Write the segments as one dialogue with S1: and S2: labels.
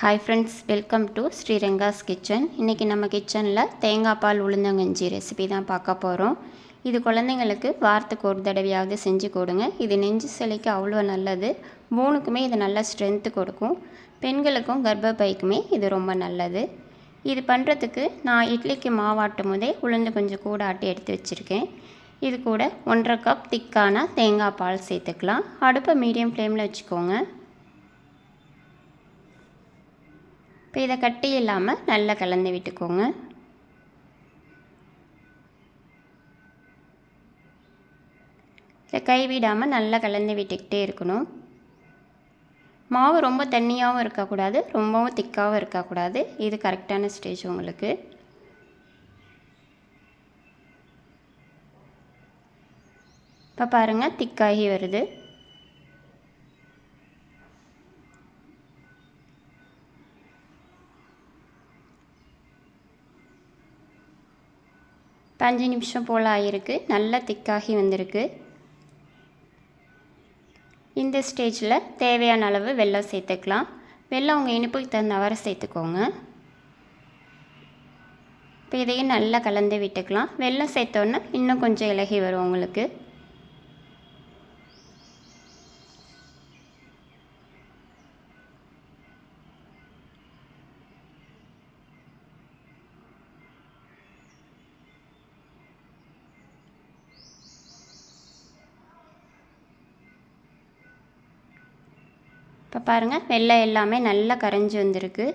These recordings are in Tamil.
S1: Hi friends welcome to Sriranga's kitchen இன்றைக்கி நம்ம கிச்சனில் தேங்காய் பால் உளுந்தங்கஞ்சி ரெசிபி தான் பார்க்க போகிறோம் இது குழந்தைங்களுக்கு வாரத்துக்கு ஒரு தடவையாவது செஞ்சு கொடுங்க. இது நெஞ்சு சிலைக்கு அவ்வளோ நல்லது. மூணுக்குமே இது நல்ல ஸ்ட்ரென்த்து கொடுக்கும். பெண்களுக்கும் கர்ப்பப்பைக்குமே இது ரொம்ப நல்லது. இது பண்ணுறதுக்கு நான் இட்லிக்கு மாவாட்டும் போதே உளுந்து கொஞ்சம் கூட ஆட்டி எடுத்து வச்சுருக்கேன். இது கூட ஒன்றரை கப் திக்கான தேங்காய் பால் சேர்த்துக்கலாம். அடுப்பை மீடியம் ஃப்ளேமில் வச்சுக்கோங்க. இப்போ இதை கட்டி இல்லாமல் நல்லா கலந்து விட்டுக்கோங்க. இதை கைவிடாமல் நல்லா கலந்து விட்டுக்கிட்டே இருக்கணும். மாவு ரொம்ப தண்ணியாகவும் இருக்கக்கூடாது ரொம்பவும் திக்காகவும் இருக்கக்கூடாது. இது கரெக்டான ஸ்டேஜ் உங்களுக்கு. இப்போ பாருங்கள் திக்காகி வருது. இப்போ அஞ்சு நிமிஷம் போல் ஆகிருக்கு நல்லா திக்காகி வந்திருக்கு. இந்த ஸ்டேஜில் தேவையான அளவு வெள்ளம் சேர்த்துக்கலாம். வெள்ளம் உங்கள் இனிப்புக்கு தகுந்தவரை சேர்த்துக்கோங்க. இப்போ இதையும் நல்லா கலந்து விட்டுக்கலாம். வெள்ளம் சேர்த்தோன்னே இன்னும் கொஞ்சம் இலகி வரும் உங்களுக்கு. இப்போ பாருங்கள் வெள்ளை எல்லாமே நல்லா கரைஞ்சி வந்திருக்கு.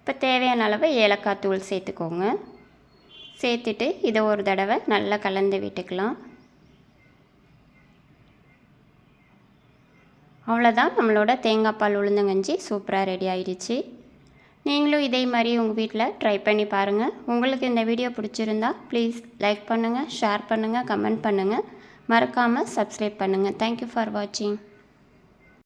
S1: இப்போ தேவையான அளவு ஏலக்காய் தூள் சேர்த்துக்கோங்க. சேர்த்துட்டு இதை ஒரு தடவை நல்லா கலந்து விட்டுக்கலாம். அவ்வளோதான். நம்மளோட தேங்காய் பால் உளுந்தங்கஞ்சி சூப்பராக ரெடி ஆயிடுச்சு. நீங்களும் இதே மாதிரி உங்கள் வீட்டில் ட்ரை பண்ணி பாருங்கள் உங்களுக்கு இந்த வீடியோ பிடிச்சிருந்தா ப்ளீஸ் லைக் பண்ணுங்கள் ஷேர் பண்ணுங்கள் கமெண்ட் பண்ணுங்கள் மறக்காமல் சப்ஸ்கிரைப் பண்ணுங்கள் தேங்க்யூ ஃபார் வாட்சிங்